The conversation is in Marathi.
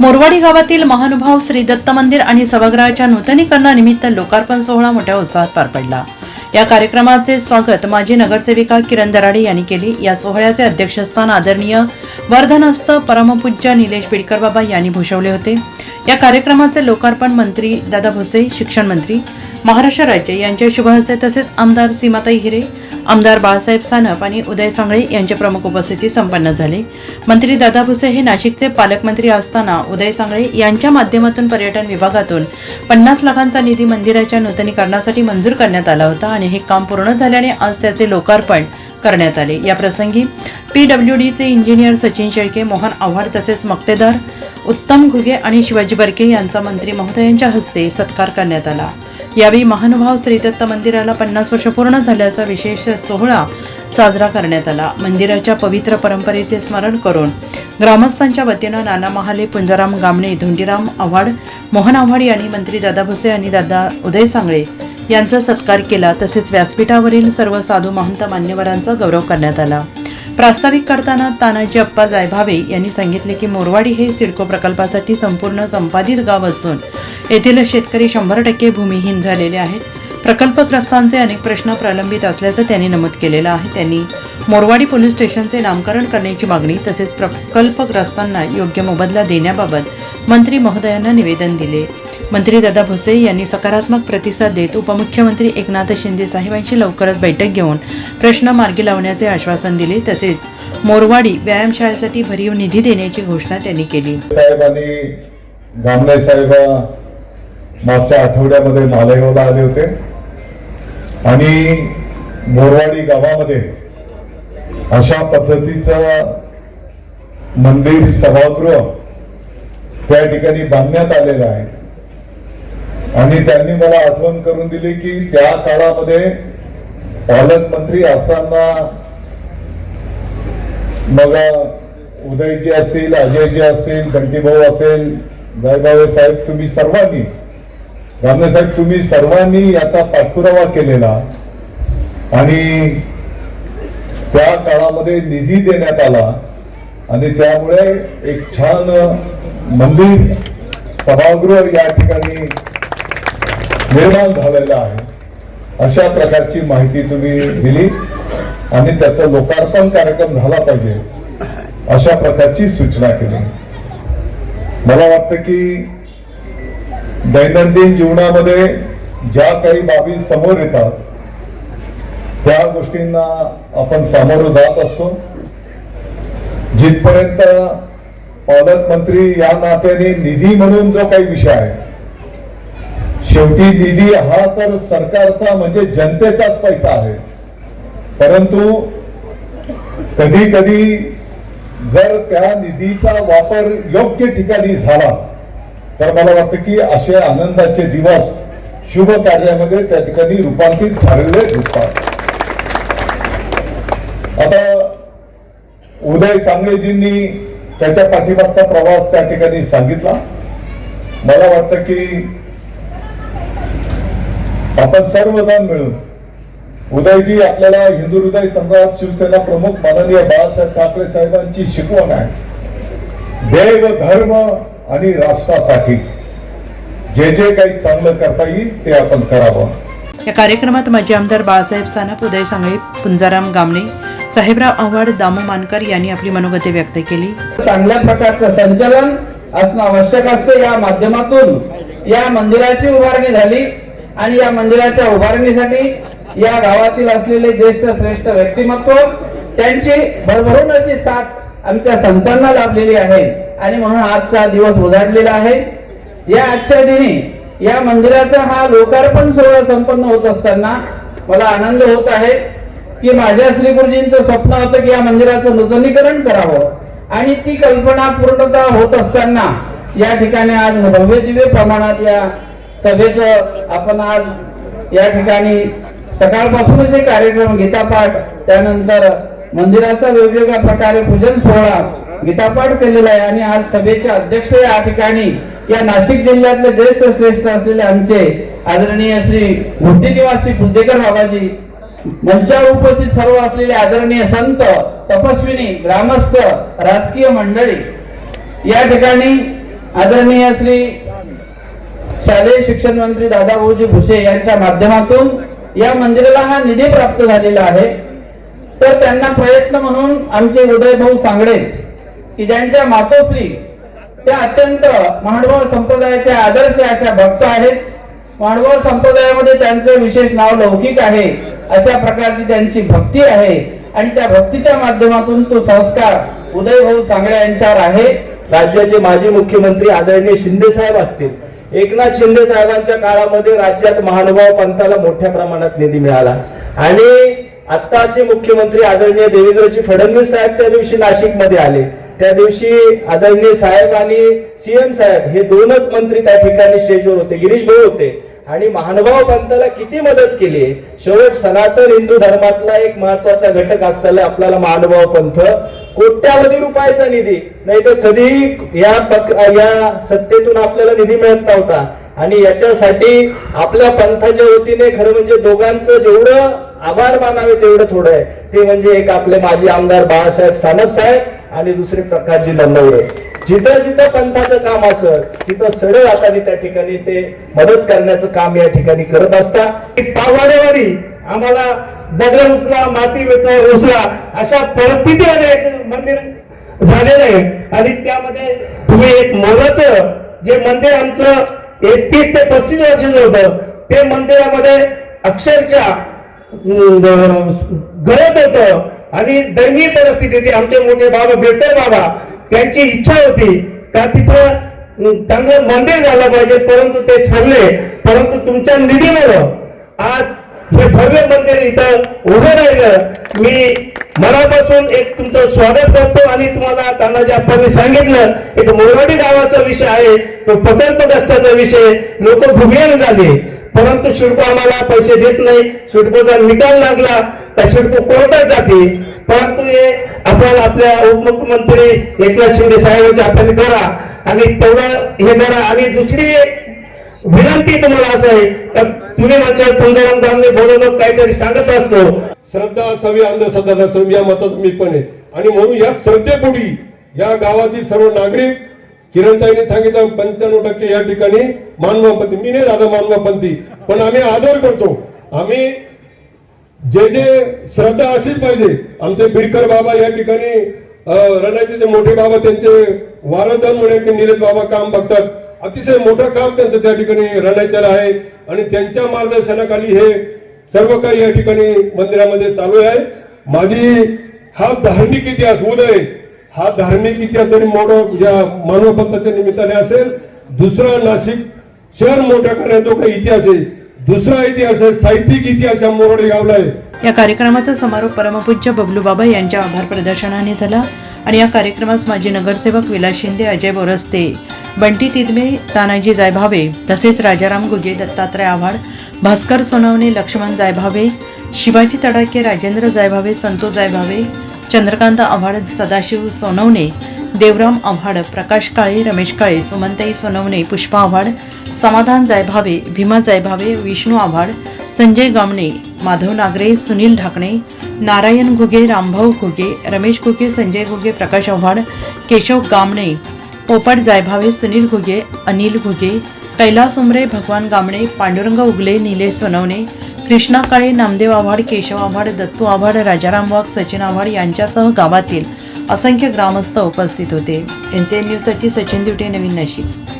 मोरवाडी गावातील महानुभाव श्री दत्त मंदिर आणि सभागृहाच्या नूतनीकरणानिमित्त लोकार्पण सोहळा मोठ्या उत्साहात पार पडला. या कार्यक्रमाचे स्वागत माजी नगरसेविका किरण दराडे यांनी केले. या सोहळ्याचे अध्यक्षस्थान आदरणीय वर्धनस्थ परमपूज्य निलेश बिडकर बाबा यांनी भूषवले होते. या कार्यक्रमाचे लोकार्पण मंत्री दादा भुसे शिक्षण मंत्री महाराष्ट्र राज्य यांच्या शुभ हस्ते तसेच आमदार सीमाताई हिरे आमदार बाळासाहेब सानप आणि उदय सांगळे यांच्या प्रमुख उपस्थिती संपन्न झाली. मंत्री दादा भुसे हे नाशिकचे पालकमंत्री असताना उदय सांगळे यांच्या माध्यमातून पर्यटन विभागातून पन्नास लाखांचा निधी मंदिराच्या नूतनीकरणासाठी मंजूर करण्यात आला होता आणि हे काम पूर्ण झाल्याने आज त्याचे लोकार्पण करण्यात आले. या प्रसंगी पीडब्ल्यू डीचे इंजिनियर सचिन शेळके मोहन आव्हाड तसेच मक्तेदार उत्तम घुगे आणि शिवाजी बर्के यांचा मंत्री महोदयांच्या हस्ते सत्कार करण्यात आला. यावेळी महानुभाव श्रीदत्त मंदिराला पन्नास वर्ष पूर्ण झाल्याचा विशेष सोहळा साजरा करण्यात आला. मंदिराच्या पवित्र परंपरेचे स्मरण करून ग्रामस्थांच्या वतीनं नाना महाले पुंजाराम गामणे धुंडीराम आव्हाड मोहन आव्हाड यांनी मंत्री दादा भुसे आणि दादा उदय सांगळे यांचा सत्कार केला. तसेच व्यासपीठावरील सर्व साधू महंत मान्यवरांचा गौरव करण्यात आला. प्रास्ताविक करताना तानाजी अप्पा जायभावे यांनी सांगितले की मोरवाडी हे सिडको प्रकल्पासाठी संपूर्ण संपादित गाव असून येथील शेतकरी शंभर टक्के भूमिहीन झालेले आहेत. प्रकल्पग्रस्तांचे अनेक प्रश्न प्रलंबित असल्याचं त्यांनी नमूद केलेलं आहे. त्यांनी मोरवाडी पोलीस स्टेशनचे नामकरण करण्याची मागणी तसेच प्रकल्पग्रस्तांना योग्य मोबदला देण्याबाबत मंत्री महोदयांना निवेदन दिले. मंत्री दादा भुसे यांनी सकारात्मक प्रतिसाद देत उपमुख्यमंत्री एकनाथ शिंदे साहेबांशी लवकरच बैठक घेऊन प्रश्न मार्गी लावण्याचे आश्वासन दिले. तसेच मोरवाडी व्यायामशाळेसाठी भरीव निधी देण्याची घोषणा त्यांनी केली. साहेबांनी मागच्या आठवड्यामध्ये मालेगावला आले होते. आणि मोरवाडी गावामध्ये अशा पद्धतीचं मंदिर सभागृह त्या ठिकाणी बांधण्यात आलेलं आहे. आणि त्यांनी मला आठवण करून दिली की त्या काळामध्ये पालकमंत्री असताना मग उदयजी असतील अजयजी असतील घंटीभाऊ असेल जयभावे साहेब तुम्ही सर्वांनी गांधी साहेब तुम्ही सर्वांनी याचा पाठपुरावा केलेला आणि त्या काळामध्ये निधी देण्यात आला आणि त्यामुळे एक छान मंदिर सभागृह या ठिकाणी निर्माण झालेलं आहे. अशा प्रकारची माहिती तुम्ही दिली आणि त्याचा लोकार्पण कार्यक्रम झाला पाहिजे अशा प्रकारची सूचना केली. मला वाटतं की दैनंदिन जीवनामध्ये ज्या काही बाबी समोर येतात त्या गोष्टींना आपण सामोरं जात असतो. जिथपर्यंत पालकमंत्री या नात्याने निधी म्हणून जो काही विषय आहे शेवटी निधी हा तर सरकारचा म्हणजे जनतेचाच पैसा आहे. परंतु कधी कधी जर त्या निधीचा वापर योग्य ठिकाणी झाला तर मला वाटतं की असे आनंदाचे दिवस शुभ कार्यामध्ये त्या ठिकाणी रूपांतरित झालेले दिसतात. आता उदय सांगळेजींनी त्याच्या पाठीमागचा प्रवास त्या ठिकाणी सांगितला. मला वाटतं की आपण सर्वजण मिळून उदयजी आपल्याला हिंदू हृदय संघात शिवसेना प्रमुख माननीय बाळासाहेब ठाकरे साहेबांची शिकवण आहे. देव धर्म आणि राष्ट्रासाठी जे जे काही चांगलं करता येईल ते आपण करावं. या कार्यक्रमात माजी आमदार बाळासाहेब सानप उदय सांगळे पुंजाराम गामणे साहेबराव आव्हाड दामू मानकर यांनी आपली मनोगते व्यक्त केली. चांगल्या प्रकारचं संचलन असणं आवश्यक असते या माध्यमातून. या मंदिराची उभारणी झाली आणि या मंदिराच्या उभारणीसाठी या गावातील असलेले ज्येष्ठ श्रेष्ठ व्यक्तिमत्व त्यांची भरभरून अशी साथ आमच्या संतांना लाभलेली आहे. आणि म्हणून आजचा दिवस उजाडलेला आहे. या आजच्या दिनी या मंदिराचा हा लोकार्पण सोहळा संपन्न होत असताना मला आनंद होत आहे की माझ्या श्री गुरुजींचं स्वप्न होतं की या मंदिराचं नूतनीकरण करावं. आणि ती कल्पना पूर्णता होत असताना या ठिकाणी आज भव्य दिव्य प्रमाणात या सभेचं आपण आज या ठिकाणी सकाळपासूनच हे कार्यक्रम गीतापाठ त्यानंतर मंदिराचा वेगवेगळ्या प्रकारे पूजन सोहळा गीतापाठ केलेला आहे आणि आज सभेचे अध्यक्ष या ठिकाणी या नाशिक जिल्ह्यातले ज्येष्ठ श्रेष्ठ असलेले आमचे आदरणीय श्री मूर्ती निवासी पुंदेकर बाबाजी मंचावर उपस्थित सर्व असलेले आदरणीय संत तपस्विनी ग्रामस्थ राजकीय मंडळी. या ठिकाणी आदरणीय श्री शालेय शिक्षण मंत्री दादाभाऊजी भुसे यांच्या माध्यमातून या मंदिराला हा निधी प्राप्त झालेला आहे. तर त्यांना प्रयत्न म्हणून आमचे उदयभाऊ सांगडे की ज्यांच्या मातोश्री त्या अत्यंत मांडवळ संप्रदायाचे आदर्श अशा भक्त आहेत. मांडवळ संप्रदायामध्ये त्यांचं विशेष नाव लौकिक आहे अशा प्रकारची त्यांची भक्ती आहे. आणि त्या भक्तीच्या माध्यमातून तो संस्कार उदयभाऊ सांगळे यांच्यावर आहे. राज्याचे माजी मुख्यमंत्री आदरणीय शिंदे साहेब असतील. एकनाथ शिंदे साहेबांच्या काळामध्ये राज्यात महानुभाव पंथाला मोठ्या प्रमाणात निधी मिळाला. आणि आत्ताचे मुख्यमंत्री आदरणीय देवेंद्रजी फडणवीस साहेब त्या दिवशी नाशिकमध्ये आले. त्या दिवशी आदरणीय साहेब आणि सीएम साहेब हे दोनच मंत्री त्या ठिकाणी स्टेजवर होते. गिरीश भाऊ होते. आणि महानुभाव पंथाला किती मदत केली. शेवट सनातन हिंदू धर्मातला एक महत्त्वाचा घटक असलेला आपल्याला महानुभाव पंथ कोट्यावधी रुपयाचा निधी. नाही तर कधीही या पक या सत्तेतून आपल्याला निधी मिळत नव्हता. आणि याच्यासाठी आपल्या पंथाच्या वतीने खरं म्हणजे दोघांचं जेवढं आभार मानावे तेवढं थोडं आहे. ते म्हणजे एक आपले माजी आमदार बाळासाहेब सानप साहेब आणि दुसरे प्रकारची नंदवरे जिथं जिथं पंथाचं काम असं तिथं सरळ हाताने त्या ठिकाणी ते मदत करण्याचं काम या ठिकाणी करत असता. पावाडेवाडी आम्हाला दगड उचला माती वेचला उचला अशा परिस्थितीमध्ये एक मंदिर झालेलं आहे. आणि त्यामध्ये तुम्ही एक मोलाचं जे मंदिर आमचं एकतीस ते पस्तीस वर्षाचं होतं ते मंदिरामध्ये अक्षरशः गळत होतं. आणि दयनीय परिस्थितीत आमचे मोठे बाबा बेटर बाबा त्यांची इच्छा होती का तिथं चांगलं मंदिर झालं पाहिजे परंतु ते छानले परंतु तुमच्या निधीमुळं आज हे भव्य मंदिर इथं उभं राहिलं. मी मनापासून एक तुमचं स्वागत करतो आणि तुम्हाला तानाजी आपण सांगितलं एक मोरवाडी गावाचा विषय आहे तो प्रकल्पग्रस्ताचा विषय. लोक भूमिहीन झाले. परंतु शिडको आम्हाला पैसे देत नाही. शिडकोचा निकाल लागला. तर शिडको कोर्टात जाते परंतु हे आपण आपल्या उपमुख्यमंत्री एकनाथ शिंदे साहेबांच्या आपण करा. आणि तेवढं हे करा. आणि दुसरी एक विनंती तुम्हाला असं आहे. तुम्ही माझ्या तुळजाराम बोलवलं काहीतरी सांगत असतो. श्रद्धा असावी अंधश्रद्धा नसावी या मताचं मी पण आहे. आणि म्हणून या श्रद्धेपोटी या गावातील सर्व नागरिक किरणताईने सांगितलं पंच्याण्णव टक्के या ठिकाणी मानवापंथी मी नाही दादा मानवापंथी पण आम्ही आदर करतो. आम्ही जे जे श्रद्धा अशीच पाहिजे. आमचे बिडकर बाबा या ठिकाणी रणाचे जे मोठे बाबा त्यांचे वारदान म्हणून निलेश बाबा काम बघतात. अतिशय मोठं काम त्यांचं त्या ठिकाणी रणायच्याला आहे. आणि त्यांच्या मार्गदर्शनाखाली हे सर्व काही या ठिकाणी मंदिरामध्ये चालू आहे. माझी हा धार्मिक इतिहास उदय हा धार्मिक इतिहास जरी मोठं या मानवपंथाच्या निमित्ताने असेल दुसरा नाशिक शहर मोठ्या करण्याचा जो काही इतिहास आहे दुसरा इतिहास आहे साहित्यिक इतिहास या मोरडे गावला आहे. या कार्यक्रमाचा समारोप परमपूज्य बबलू बाबा यांच्या आभार प्रदर्शनाने झाला आणि या कार्यक्रमास माजी नगरसेवक विलास शिंदे अजय बोरस्ते बंटी तिदमे तानाजी जायभावे तसेच राजाराम गुगे दत्तात्रय आव्हाड भास्कर सोनवणे लक्ष्मण जायभावे शिवाजी तडाके राजेंद्र जायभावे संतोष जायभावे चंद्रकांत आव्हाड सदाशिव सोनवणे देवराम आव्हाड प्रकाश काळे रमेश काळे सुमंताई सोनवणे पुष्पा आव्हाड समाधान जायभावे भीमा जायभावे विष्णू आव्हाड संजय गामणे माधव नागरे सुनील ढाकणे नारायण घुगे रामभाऊ घुगे रमेश घुगे संजय घुगे प्रकाश आव्हाड केशव गामणे पोपट जायभावे सुनील घुगे अनिल घुगे कैलास उमरे भगवान गामणे पांडुरंग उगले निलेश सोनवणे कृष्णा काळे नामदेव आव्हाड केशव आव्हाड दत्तू आव्हाड राजाराम वाघ सचिन आव्हाड यांच्यासह गावातील असंख्य ग्रामस्थ उपस्थित होते. एन सी एन न्यूजसाठी सचिन दिवटे नवीन नाशिक